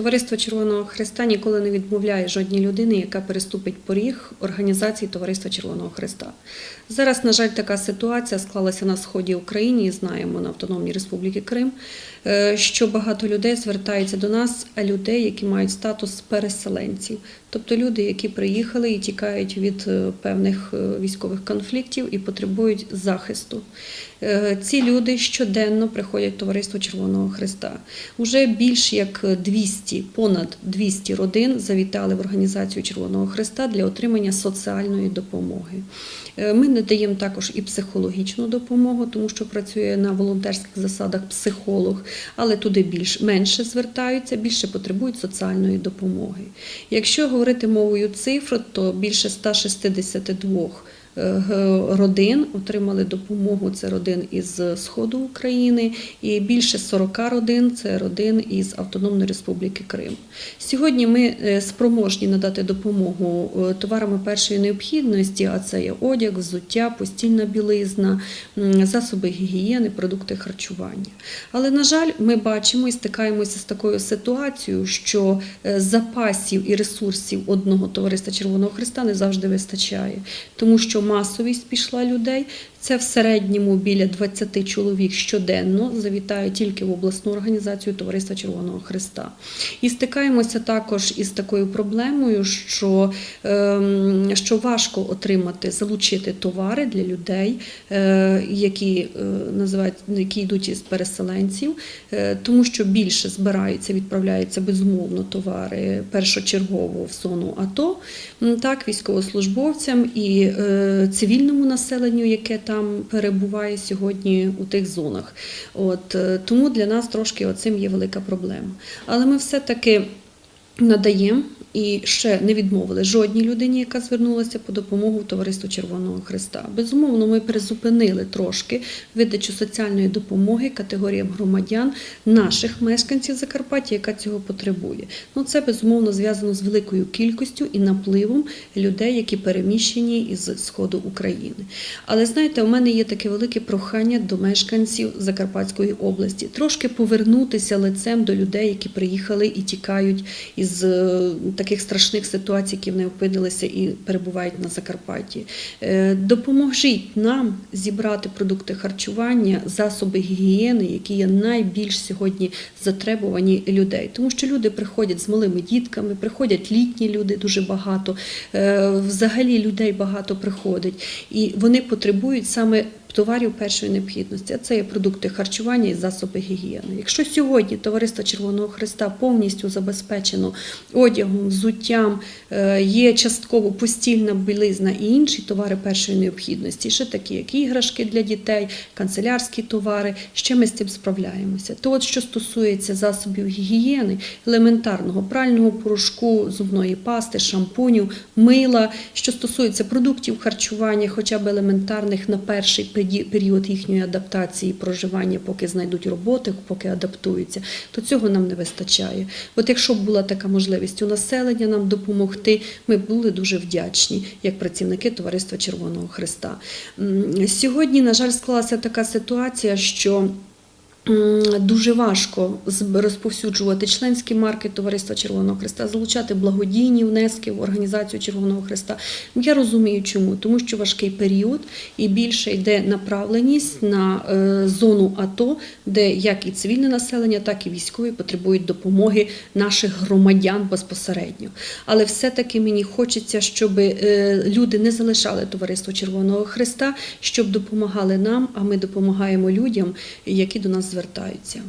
Товариство Червоного Христа ніколи не відмовляє жодній людині, яка переступить поріг організації Товариства Червоного Христа. Зараз, на жаль, така ситуація склалася на сході України, і знаємо на Автономній Республіки Крим, е, що багато людей звертаються до нас, а людей, які мають статус переселенців, тобто люди, які приїхали і тікають від е, певних е, військових конфліктів і потребують захисту. Ці люди щоденно приходять в Товариство Червоного Христа. Уже більш як 200, понад 200 родин завітали в організацію Червоного Христа для отримання соціальної допомоги. Е, Ми надаємо також і психологічну допомогу, тому що працює на волонтерських засадах психолог, але туди більш менше звертаються, більше потребують соціальної допомоги. Якщо говорити мовою цифр, то більше 162 е, г- родин отримали допомогу. Це родин із сходу України, і більше 40 родин це родин із Автономної Республіки Крим. Сьогодні ми е, спроможні надати допомогу е, товарами першої необхідності, а це є одяг, взуття, постільна білизна, засоби гігієни, продукти харчування. Але на жаль, ми бачимо і стикаємося з такою ситуацією, що е, запасів і ресурсів одного товариства Червоного Христа не завжди вистачає, тому що масовість пішла людей. Це в середньому біля 20 чоловік щоденно завітають тільки в обласну організацію Товариства Червоного Христа. І стикаємося також із такою проблемою, що, ем, що важко отримати, залучити товари для людей, е, які е, називають, які йдуть із переселенців, е, тому що більше збираються, відправляються безумовно товари першочергово в зону АТО, так, військовослужбовцям і цивільному населенню, яке там перебуває сьогодні у тих зонах. От е, тому для нас трошки оцим є велика проблема. Але ми все-таки надаємо і ще не відмовили жодній людині, яка звернулася по допомогу Товариству Червоного Христа. Безумовно, ми призупинили трошки видачу соціальної допомоги категоріям громадян, наших мешканців Закарпаття, яка цього потребує. Ну це безумовно зв'язано з великою кількістю і напливом людей, які переміщені із сходу України. Але знаєте, у мене є таке велике прохання до мешканців Закарпатської області трошки повернутися лицем до людей, які приїхали і тікають із е, таких страшних ситуацій, які вони опинилися і перебувають на Закарпатті. Е, Допоможіть нам зібрати продукти харчування, засоби гігієни, які є найбільш сьогодні затребувані людей. Тому що люди приходять з малими дітками, приходять літні люди дуже багато, е, взагалі людей багато приходить, і вони потребують саме. Товарів першої необхідності, а це є продукти харчування і засоби гігієни. Якщо сьогодні Товариство Червоного Христа повністю забезпечено одягом, взуттям, е, є частково постільна білизна і інші товари першої необхідності, ще такі, як іграшки для дітей, канцелярські товари, ще ми з цим справляємося. То, от що стосується засобів гігієни, елементарного прального порошку, зубної пасти, шампунів, мила, що стосується продуктів харчування, хоча б елементарних на перший педі- період їхньої адаптації, проживання, поки знайдуть роботи, поки адаптуються, то цього нам не вистачає. От якщо б була така можливість у населення нам допомогти, ми були дуже вдячні, як працівники Товариства Червоного Христа. Сьогодні, на жаль, склалася така ситуація, що Дуже важко розповсюджувати членські марки Товариства Червоного Христа, залучати благодійні внески в організацію Червоного Христа. Я розумію, чому, тому що важкий період і більше йде направленість на е, зону АТО, де як і цивільне населення, так і військові потребують допомоги наших громадян безпосередньо. Але все-таки мені хочеться, щоб е, люди не залишали Товариство Червоного Христа, щоб допомагали нам, а ми допомагаємо людям, які до нас звертаються.